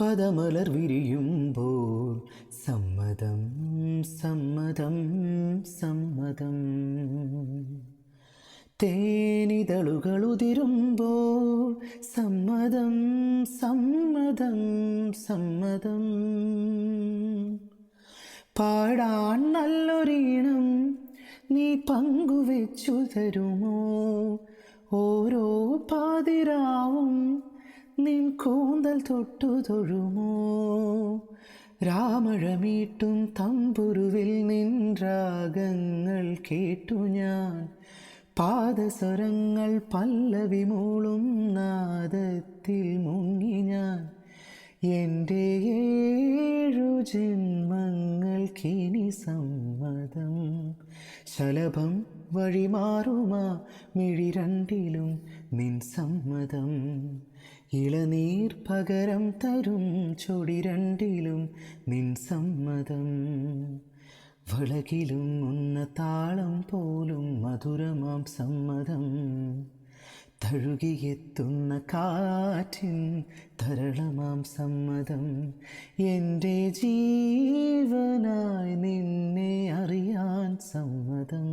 പദമലർ വിരിയുമ്പോൾ സമ്മതം സമ്മതം സമ്മതം. തേനിതളുകൾ ഉതിരുമ്പോൾ സമ്മതം സമ്മതം സമ്മതം. പാടാൻ നല്ലൊരീണം നീ പങ്കുവെച്ചു തരുമോ? ഓരോ പാതിരാവും നിൻ കൂന്തൽ തൊട്ടു തൊഴുമോ രാമഴമീട്ടും തമ്പുരുവിൽ നിൻ രാഗങ്ങൾ കേട്ടു ഞാൻ. പാദസ്വരങ്ങൾ പല്ലവി മൂളും നാദത്തിൽ മുങ്ങി ഞാൻ. എന്റെ ഏഴു ജന്മങ്ങൾക്കിനി സമ്മതം ശലഭം വഴിമാറുമാ മിഴി രണ്ടിലും നിൻ സമ്മതം. ഇളനീർ പകരം തരും ചൊടി രണ്ടിലും നിൻ സമ്മതം. വളകിലും ഉന്ന താളം പോലും മധുരമാം സമ്മതം. തഴുകിയെത്തുന്ന കാറ്റിൻ തരളമാം സമ്മതം. എന്റെ അറിയാൻ സമ്മതം